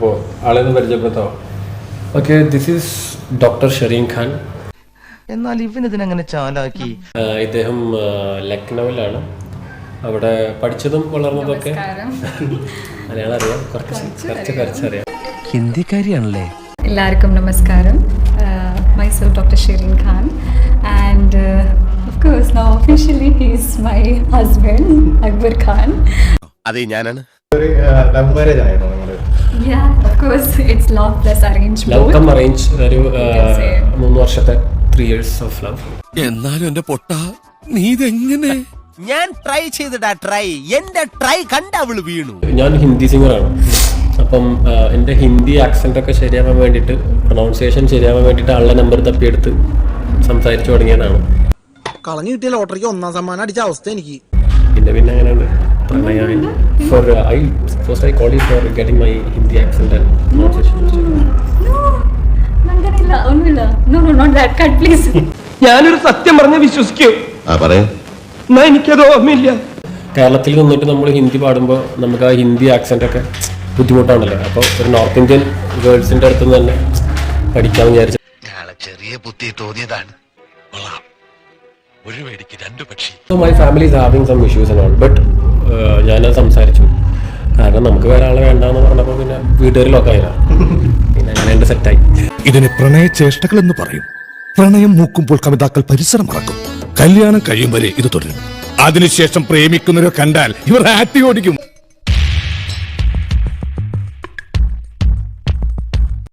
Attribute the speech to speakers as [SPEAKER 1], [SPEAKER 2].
[SPEAKER 1] അപ്പോൾ ആളെ ഒന്ന് പരിചയപ്പെടുത്താം. Okay this is doctor Shereen Khan
[SPEAKER 2] എന്നാൽ ഇവൻ ഇതിനെങ്ങനെ ചാലാക്കി?
[SPEAKER 1] ഇദ്ദേഹം ലക്നൌവിലാണ്. അവിടെ പഠിച്ചതും വളർന്നതൊക്കെ. മലയാളം അറിയാം കുറച്ച് കുറച്ച് കുറച്ചറിയാം.
[SPEAKER 2] ഹിന്ദിക്കാരിയാണല്ലേ?
[SPEAKER 3] എല്ലാവർക്കും നമസ്കാരം. Mysore doctor Shereen Khan and of course now officially he's my husband Akbar Khan
[SPEAKER 4] അതെ ഞാനാണ്.
[SPEAKER 5] Love of course. It's
[SPEAKER 3] യാ plus arrange
[SPEAKER 1] love cum
[SPEAKER 3] both
[SPEAKER 1] arrange ഒരു
[SPEAKER 3] say.
[SPEAKER 1] മൂന്ന് വർഷത്തെ ത്രീ ഇയേഴ്സ് ഓഫ് ലവ്
[SPEAKER 4] എന്നാലും എന്റെ പൊട്ട നീ ഇതെങ്ങനെ? ഞാൻ ട്രൈ ചെയ്തിടാ ട്രൈ എന്റെ ട്രൈ കണ്ട അവൾ വീണു.
[SPEAKER 1] ഞാൻ ഹിന്ദി സിംഗറാണ് അപ്പം ആ, എന്റെ ഹിന്ദി ആക്സെന്റ് ഒക്കെ ശരിയാവാൻ വേണ്ടിയിട്ട് പ്രൊണൗൺസിയേഷൻ ശരിയാവാൻ വേണ്ടിയിട്ട് ആളുടെ നമ്പർ തപ്പിയെടുത്ത് സംസാരിച്ചു തുടങ്ങിയതാണ്.
[SPEAKER 6] കളഞ്ഞു കിട്ടിയ ലോട്ടറിക്ക് ഒന്നാം സമ്മാനം അടിച്ച അവസ്ഥ എനിക്ക്.
[SPEAKER 1] പിന്നെ പിന്നെ അങ്ങനെയുണ്ട് for getting my Hindi accent and pronunciation
[SPEAKER 3] No, അങ്ങനെയില്ല ഒന്നുമില്ല. No no not that cut please
[SPEAKER 7] ഞാനൊരു സത്യം പറഞ്ഞ് വിശ്വസിക്കൂ. എന്നാ എനിക്കത് ഓർമ്മയില്ല.
[SPEAKER 1] കേരളത്തിൽ നിന്നിട്ട് നമ്മൾ ഹിന്ദി പാടുമ്പോൾ നമുക്ക് ആ ഹിന്ദി ആക്സെന്റ് ഒക്കെ ബുദ്ധിമുട്ടാണല്ലോ. അപ്പോൾ ഒരു നോർത്ത് ഇന്ത്യൻ ഗേൾസിന്റെ അടുത്ത് നിന്ന് തന്നെ പഠിക്കാമെന്ന് വിചാരിച്ചു.
[SPEAKER 4] ചെറിയ ബുദ്ധി തോന്നിയതാണ്. ഒരു വേടിക്ക് രണ്ടു പക്ഷി.
[SPEAKER 1] My family is some issues and all but ഞാനത് സംസാരിച്ചു. കാരണം നമുക്ക് വേറെ ആളെ വേണ്ടെന്ന് പറഞ്ഞപ്പോൾ പിന്നെ വീട്ടുകാരിലൊക്കെ ആയില്ല. പിന്നെ അങ്ങനെ എന്റെ സെറ്റായി
[SPEAKER 8] ഇതിന് പ്രണയചേഷ്ടകൾ എന്ന് പറയും. പ്രണയം മൂക്കുമ്പോൾ കവിതാക്കൾ പരിസരം മറക്കും. കല്യാണം കഴിയും വരെ ഇത് തുടരും. അതിനുശേഷം പ്രേമിക്കുന്നവരെ കണ്ടാൽ ഇവർ ആറ്റി ഓടിക്കും.